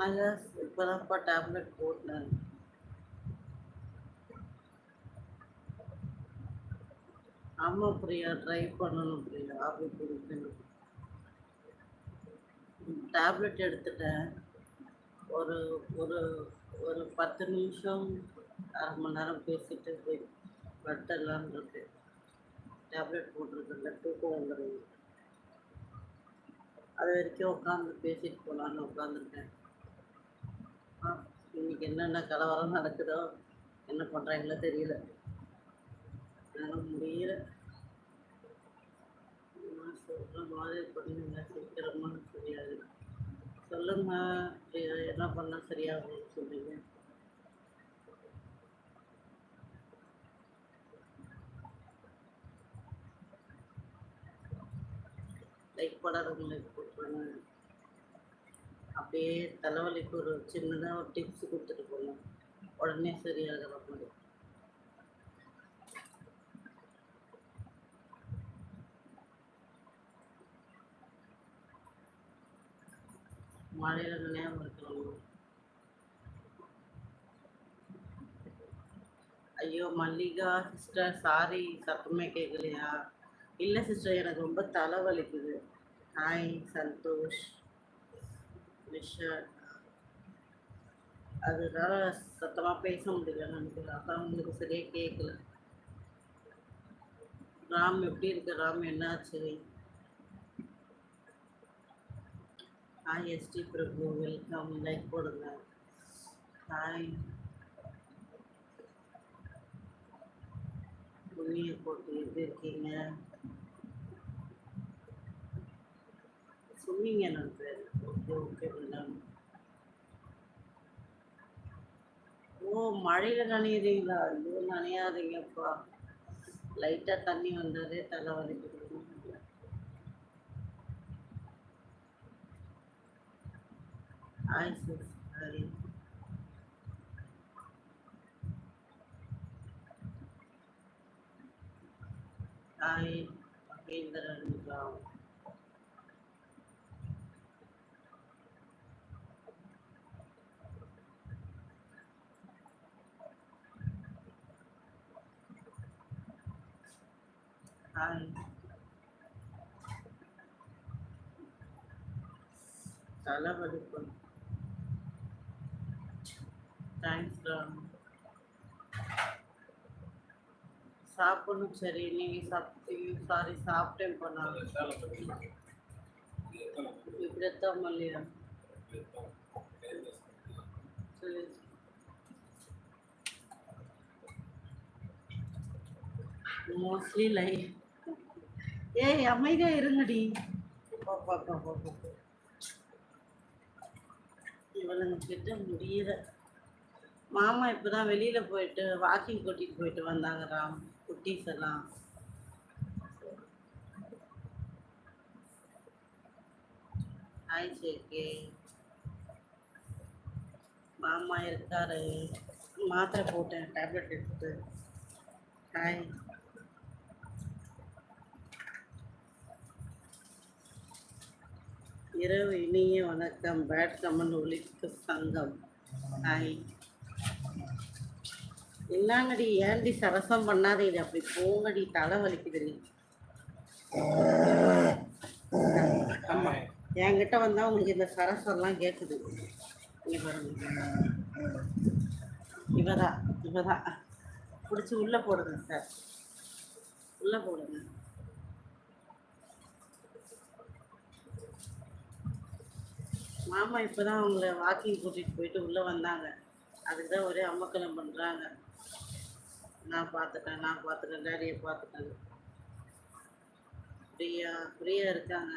நாங்கள் இப்போதான்ப்பா டேப்லெட் போட்டேன் ஆமாம் பிரியா ட்ரை பண்ணணும் பிரியா அப்படி கொடுக்கணும் டேப்லெட் எடுத்துட்டேன். ஒரு ஒரு ஒரு பத்து நிமிஷம் அரை மணி நேரம் பேசிட்டு போய் படுத்தலான்னு இருக்கு. டேப்லெட் போட்டிருக்கல தூக்கம் வந்துடுது அது வரைக்கும் உட்காந்து பேசிட்டு போகலான்னு உட்காந்துருக்கேன் இன்னைக்கு என்னென்ன கலவரம் நடக்குதோ என்ன பண்ணுறாங்களோ தெரியல. என்னால் முடியல. நான் சொல்கிற மாதிரி பண்ணுங்க சீக்கிரமாக சரியாது சொல்லுங்க என்ன பண்ணால் சரியாகும்னு சொல்லுங்க லைக் போடாதவங்களுக்கு போட்டுருங்க அப்படியே தலைவலிக்கு ஒரு சின்னதாக ஒரு டிப்ஸ் கொடுத்துட்டு போகணும் உடனே சரியாகிற மாதிரி. மழையில் நினைவு இருக்கிறவங்க ஐயோ மல்லிகா சிஸ்டர் சாரி சத்தமே கேட்கலையா இல்லை சிஸ்டர் எனக்கு ரொம்ப தலை வலிக்குது ஹாய் சந்தோஷ். ப்ரெஷர் அதனால சத்தமாக பேச முடியல நினைக்கிறேன் அதான் உங்களுக்கு சரியாக கேட்கல ராம் எப்படி இருக்கு? ராம் என்னாச்சு? Hi S T Prabhu welcome like போடுங்க. ஹாய் புண்ணிய போட்டு எப்படி இருக்கீங்க? சொன்னீங்க நான் பேர் ஓகே ஓகே மேடம். ஓ மழையில் நனையிறீங்களா? ஐயோ நனையாதீங்கப்பா. லைட்டாக தண்ணி வந்தாலே தலை வலிக்குது. ஹாய் சரி hi hi Mahendran. Hi. Salam alaikum. Thanks, Ram. సాపును చరీని సప్తి సారీ సాప్ టెంపోనా ఇప్పుడు మళ్ళీ మోస్ట్లీ లైక్ ஏய் அமைதியா இருங்கடி. இவளுங்க கிட்ட முடியல. மாமா இப்பதான் வெளியில போயிட்டு வாக்கிங் கூட்டிட்டு போயிட்டு வந்தாங்க ராம் குட்டீஸ் எல்லாம். ஹாய் சேர்க்கே மாமா இருக்காரு. மாத்திரை போட்டேன் டேப்லெட் எடுத்து ஹாய் இரவு இனிய வணக்கம். பேட் கமன் ஒழிப்பு சங்கம். ஹாய். என்னங்கடி ஏண்டி சரசம் பண்ணாதீங்க அப்படி போங்கடி தலை வலிக்குதுடி. ஆமா. என்கிட்ட வந்தா உங்களுக்கு இந்த சரசம்லாம் கேட்குது இங்க பாருங்க. இவதான் இவதான். பிடிச்சி உள்ள போடுங்க சார். உள்ள போடுங்க. மாமா இப்போ தான் அவங்கள வாக்கிங் கூட்டிகிட்டு போயிட்டு உள்ளே வந்தாங்க. அதுக்கு தான் ஒரே அம்மக்கலம் பண்ணுறாங்க நான் பார்த்துட்டேன் நான் பார்த்துட்டேன் டேடியை பார்த்துட்டேன் பிரியா ஃப்ரீயாக இருக்காங்க.